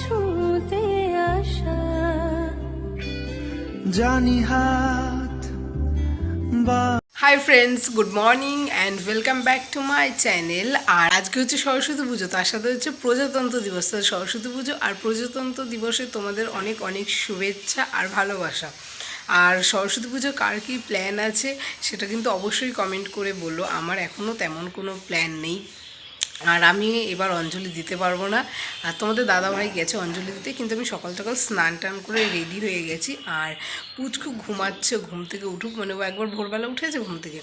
ছুঁতে আসা। জানি হাত বা hi friends good morning and welcome back to my channel আর আজকে হচ্ছে সরস্বতী পুজো তার সাথে হচ্ছে প্রজাতন্ত্র দিবস। তো সরস্বতী পুজো আর প্রজাতন্ত্র দিবসে তোমাদের অনেক অনেক শুভেচ্ছা আর ভালোবাসা। আর সরস্বতী পুজো কার কী প্ল্যান আছে সেটা কিন্তু অবশ্যই কমেন্ট করে বলল আমার এখনও তেমন কোনো প্ল্যান নেই। আর আমি এবার অঞ্জলি দিতে পারব না। আর তোমাদের দাদাভাই গেছে অঞ্জলি দিতে, কিন্তু আমি সকাল সকাল স্নান টান করে রেডি হয়ে গেছি। আর পুচকু ঘুমাচ্ছে, ঘুম থেকে উঠুক মানে ও একবার ভোরবেলা উঠেছে ঘুম থেকে।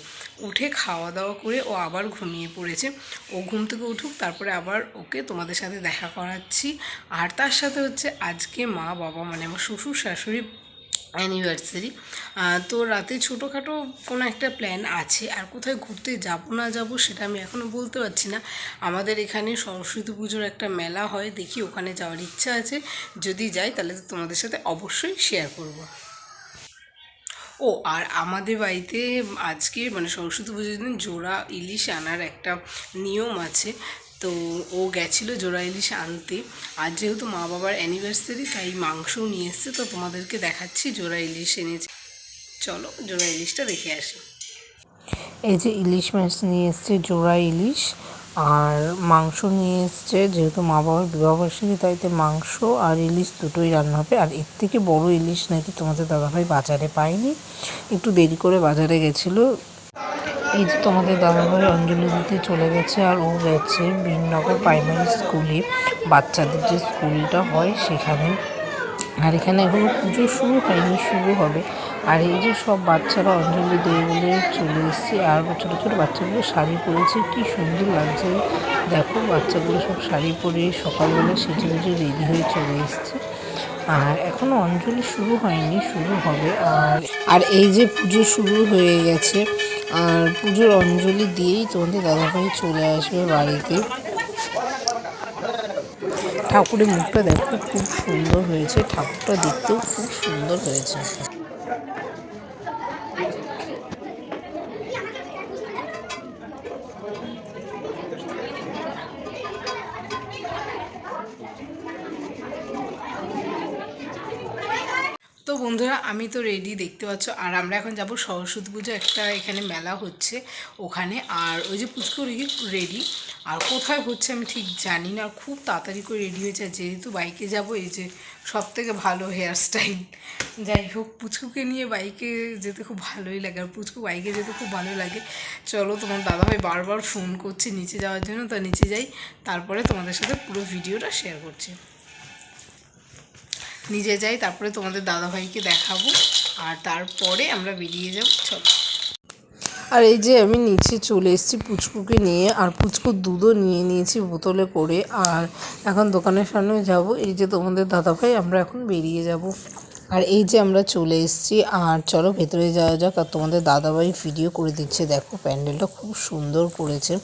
উঠে খাওয়া দাওয়া করে ও আবার ঘুমিয়ে পড়েছে। ও ঘুম থেকে উঠুক, তারপরে আবার ওকে তোমাদের সাথে দেখা করাচ্ছি। আর তার সাথে হচ্ছে আজকে মা বাবা মানে আমার শ্বশুর শাশুড়ি অ্যানিভার্সারি তো রাতে ছোটোখাটো কোনো একটা প্ল্যান আছে, আর কোথায় ঘুরতে যাব না যাব সেটা আমি এখনও বলতে পারছি না। আমাদের এখানে সরস্বতী পুজোর একটা মেলা হয়, দেখি ওখানে যাওয়ার ইচ্ছা আছে। যদি যাই তাহলে তোমাদের সাথে অবশ্যই শেয়ার করব। ও, আর আমাদের বাড়িতে আজকে মানে সরস্বতী পুজোর দিন জোড়া ইলিশ আনার একটা নিয়ম আছে। তো ও গেছিল জোড়া ইলিশ আনতে। আর যেহেতু মা বাবার অ্যানিভার্সারি তাই মাংসও নিয়ে এসছে, তো তোমাদেরকে দেখাচ্ছি জোড়া ইলিশ এনেছে। চলো জোড়া ইলিশটা দেখে আসি। এই যে ইলিশ মাছ নিয়ে এসছে জোড়া ইলিশ আর মাংস নিয়ে এসছে যেহেতু মা বাবার বিবাহবার্ষিকী তাইতে মাংস আর ইলিশ দুটোই রান্না হবে। আর এর থেকে বড় ইলিশ নাকি তোমাদের দাদাভাই বাজারে পায়নি। একটু দেরি করে বাজারে গেছিল। এই যে তোমাদের দাদাভাই অঞ্জলি দিতে চলে গেছে আর ও গেছে বীরনগর প্রাইমারি স্কুলে বাচ্চাদের যে স্কুলটা হয় সেখানে। আর এখানে এখনও পুজো শুরু হয়নি, শুরু হবে। আর এই যে সব বাচ্চারা অঞ্জলি দেবে বলে চলে এসেছে আর ছোটো ছোটো বাচ্চাগুলো শাড়ি পরেছে, কি সুন্দর লাগছে। দেখো বাচ্চাগুলো সব শাড়ি পরে সকালবেলা সেজে গুজে রেডি হয়ে চলে এসছে। আর এখনও অঞ্জলি শুরু হয়নি, শুরু হবে। আর আর এই যে পুজো শুরু হয়ে গেছে আর পুজোর অঞ্জলি দিয়েই তোমাদের দাদাভাই চলে আসবে বাড়িতে। ঠাকুরের মুখটা দেখো, খুব সুন্দর হয়েছে, ঠাকুরটা দেখতেও খুব সুন্দর হয়েছে। তো বন্ধুরা, আমি তো রেডি দেখতে পাচ্ছ। আর আমরা এখন যাব সরস্বতী পুজো, একটা এখানে মেলা হচ্ছে ওখানে। আর ওই যে পুচকু রেডি আর কোথায় হচ্ছে আমি ঠিক জানি না, খুব তাড়াতাড়ি করে রেডি হয়েছে। আর যেহেতু বাইকে যাব, এই যে সব থেকে ভালো হেয়ার স্টাইল যাই হোক, পুচকুকে নিয়ে বাইকে যেতে খুব ভালোই লাগে। আর পুচকু বাইকে যেতে খুব ভালো লাগে। চলো, তোমার দাদাভাই বারবার ফোন করছে নিচে যাওয়ার জন্য। তো নিচে যাই, তারপরে তোমাদের সাথে পুরো ভিডিওটা শেয়ার করছি। নিজে যাই, তারপরে তোমাদের দাদাভাইকে দেখাবো, আর তারপরে আমরা বেরিয়ে যাব, চলো। আর এই যে আমি নিচে চলে এসেছি পুচকুকে নিয়ে, আর পুচকুর দুধও নিয়ে নিয়েছি বোতলে করে, আর এখন দোকানের সামনে যাব। এই যে তোমাদের দাদাভাই, আমরা এখন বেরিয়ে যাব। আর এই যে আমরা চলে এসেছি, আর চলো ভেতরে যাওয়া যাক। আর তোমাদের দাদাভাই ভিডিও করে দিচ্ছে। দেখো, প্যান্ডেলটা খুব সুন্দর করেছে।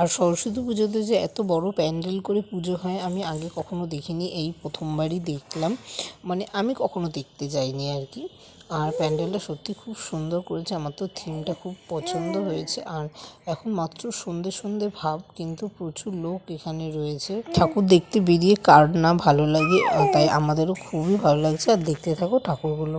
আর সরস্বতী পুজোতে যে এত বড় প্যান্ডেল করে পুজো হয়, আমি আগে কখনো দেখিনি, এই প্রথমবারই দেখলাম। মানে আমি কখনো দেখতে যাইনি আর কি। আর প্যান্ডেলটা সত্যি খুব সুন্দর করেছে, আমার তো থিমটা খুব পছন্দ হয়েছে। আর এখন মাত্র সন্ধে সন্ধে ভাব, কিন্তু প্রচুর লোক এখানে রয়েছে। ঠাকুর দেখতে বেরিয়ে কার না ভালো লাগে তাই আমাদেরও খুবই ভালো লাগছে। আর দেখতে থাকো ঠাকুরগুলো।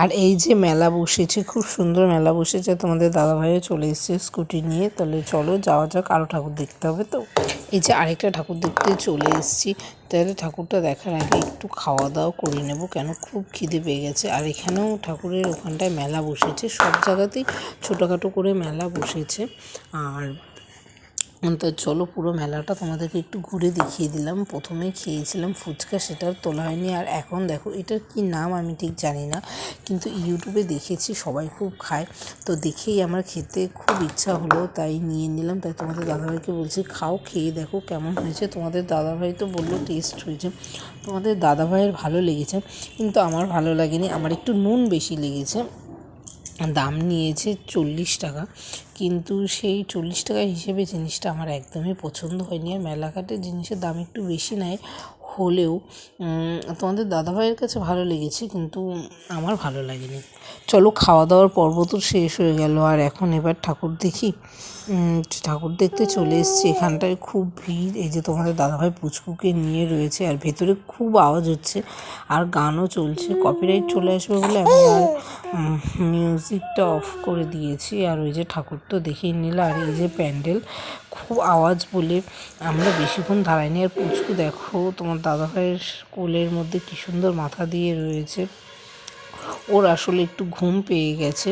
আর এই যে মেলা বসেছে, খুব সুন্দর মেলা বসেছে। তোমাদের দাদাভাইও চলে এসেছে স্কুটি নিয়ে। তাহলে চলো, যাওয়া যাক আরও ঠাকুর দেখতে হবে তো। এই যে আরেকটা ঠাকুর দেখতে চলে এসেছি। তাহলে ঠাকুরটা দেখার আগে একটু খাওয়া দাওয়া করে নেব, কেন খুব খিদে পেয়ে গেছে। আর এখানেও ঠাকুরের ওখানটায় মেলা বসেছে। সব জায়গাতেই ছোটোখাটো করে মেলা বসেছে। আর তো চলো পুরো মেলাটা তোমাদেরকে একটু ঘুরে দেখিয়ে দিলাম। প্রথমে খেয়েছিলাম ফুচকা সেটা আর তোলা হয়নি। আর এখন দেখো, এটার কি নাম আমি ঠিক জানি না, কিন্তু ইউটিউবে দেখেছি, সবাই খুব খায়। তো দেখেই আমার খেতে খুব ইচ্ছা হলো, তাই নিয়ে নিলাম। তাই তোমাদের দাদাভাইকে বলছি, খাও, খেয়ে দেখো কেমন হয়েছে। তোমাদের দাদাভাই তো বলল, টেস্ট হয়েছে। তোমাদের দাদাভাইয়ের ভালো লেগেছে, কিন্তু আমার ভালো লাগেনি। আমার একটু নুন বেশি লেগেছে। দাম নিয়েছে চল্লিশ টাকা। কিন্তু সেই চল্লিশ টাকা হিসেবে জিনিসটা আমার একদমই পছন্দ হয়নি। আর মেলাঘাটে জিনিসের দাম একটু বেশি নেয়। হলেও তোমাদের দাদাভাইয়ের কাছে ভালো লেগেছে, কিন্তু আমার ভালো লাগেনি। চলো খাওয়া দাওয়ার পর্ব তো শেষ হয়ে গেল, আর এখন এবার ঠাকুর দেখি। ঠাকুর দেখতে চলে এসেছি, এখানটায় খুব ভিড়, এই যে তোমাদের দাদাভাই পুচকুকে নিয়ে রয়েছে, আর ভেতরে খুব আওয়াজ হচ্ছে, আর গানও চলছে কপিরাইট চলে আসবে বলে আমি আর মিউজিকটা অফ করে দিয়েছি, আর ওই যে ঠাকুর তো দেখেই নিল, আর এই যে প্যান্ডেল খুব আওয়াজ বলে আমরা বেশিক্ষণ দাঁড়াইনি আর পুচকু, দেখো তোমার দাদাভাইয়ের কোলের মধ্যে কি সুন্দর মাথা দিয়ে রয়েছে। ওর আসলে একটু ঘুম পেয়ে গেছে।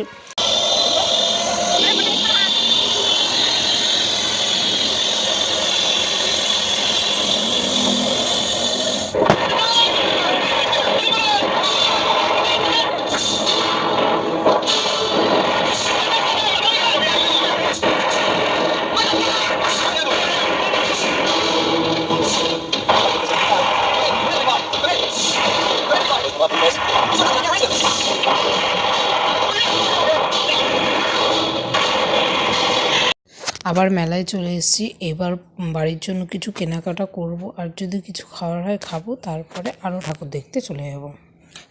আবার মেলায় চলে এসেছি। এবার বাড়ির জন্য কিছু কেনাকাটা করব আর যদি কিছু খাওয়ার হয় খাব। তারপরে আরও ঠাকুর দেখতে চলে যাব।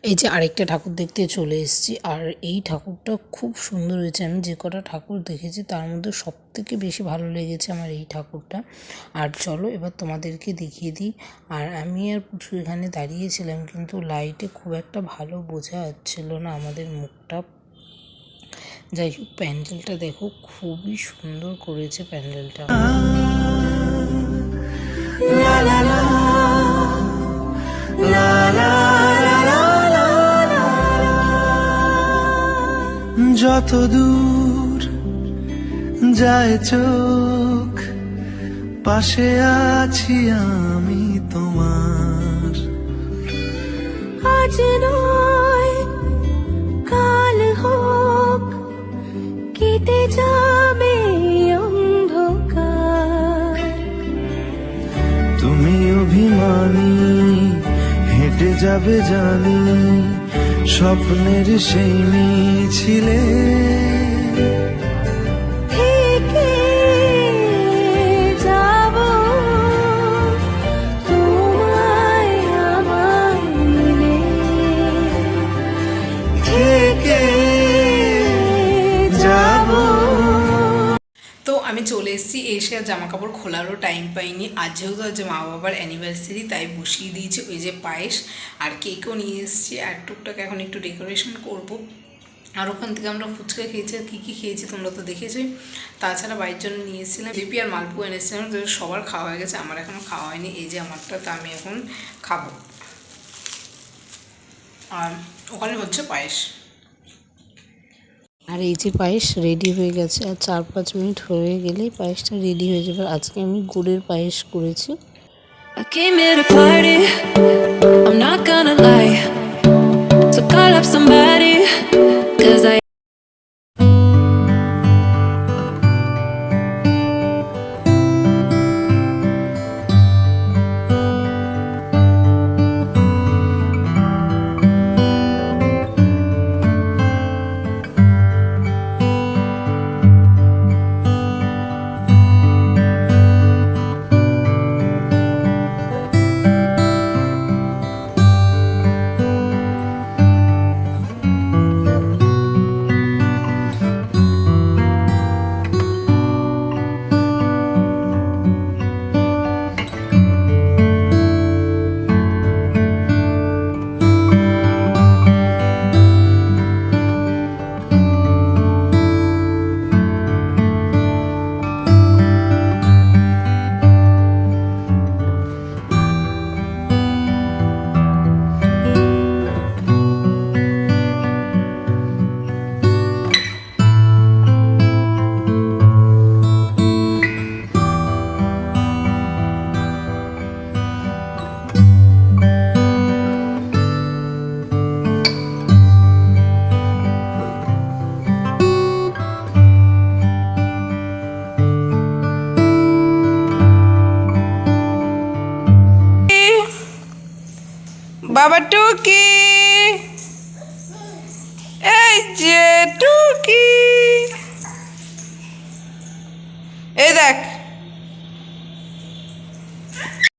এই যে আরেকটা ঠাকুর দেখতে চলে এসেছি আর এই ঠাকুরটা খুব সুন্দর হয়েছে। আমি যে কটা ঠাকুর দেখেছি তার মধ্যে সব থেকে বেশি ভালো লেগেছে আমার এই ঠাকুরটা। আর চলো এবার তোমাদেরকে দেখিয়ে দিই। আর আমি আর পুচু এখানে দাঁড়িয়েছিলাম কিন্তু লাইটে খুব একটা ভালো বোঝা যাচ্ছিল না আমাদের মুখটা। যাই হোক প্যান্ডেলটা দেখো খুবই সুন্দর করেছে প্যান্ডেলটা। যত দূর যায় চোখ পাশে আছি আমি তোমার। আজ যাবে অন্ধকার। তুমি অভিমানী হেঁটে যাবে জানি স্বপ্নের সেই মিছিলে এসেছি এসে আর জামা কাপড় খোলারও টাইম পাইনি। আজ যেহেতু আজ মা বাবার অ্যানিভার্সারি তাই বসিয়ে দিয়েছি ওই যে পায়েস আর কেকও নিয়ে এসেছি। আর টুকটাক এখন একটু ডেকোরেশন করব। আর ওখান থেকে আমরা ফুচকা খেয়েছি। আর কী কী খেয়েছি তোমরা তো দেখেছোই। তাছাড়া বাড়ির জন্য নিয়ে এসেছিলাম। জিপি আর মালপু এনেছিলাম। তো সবার খাওয়া হয়ে গেছে। আমার এখনও খাওয়া হয়নি। এই যে আমারটা, তা আমি এখন খাব। আর ওখানে হচ্ছে পায়েস। আর এই যে পায়েস রেডি হয়ে গেছে, আর চার পাঁচ মিনিট হয়ে গেলেই পায়েসটা রেডি হয়ে যাবে আজকে আমি গুড়ের পায়েস করেছি I came here to party. I'm not gonna lie. So call up somebody. বাবা টুকি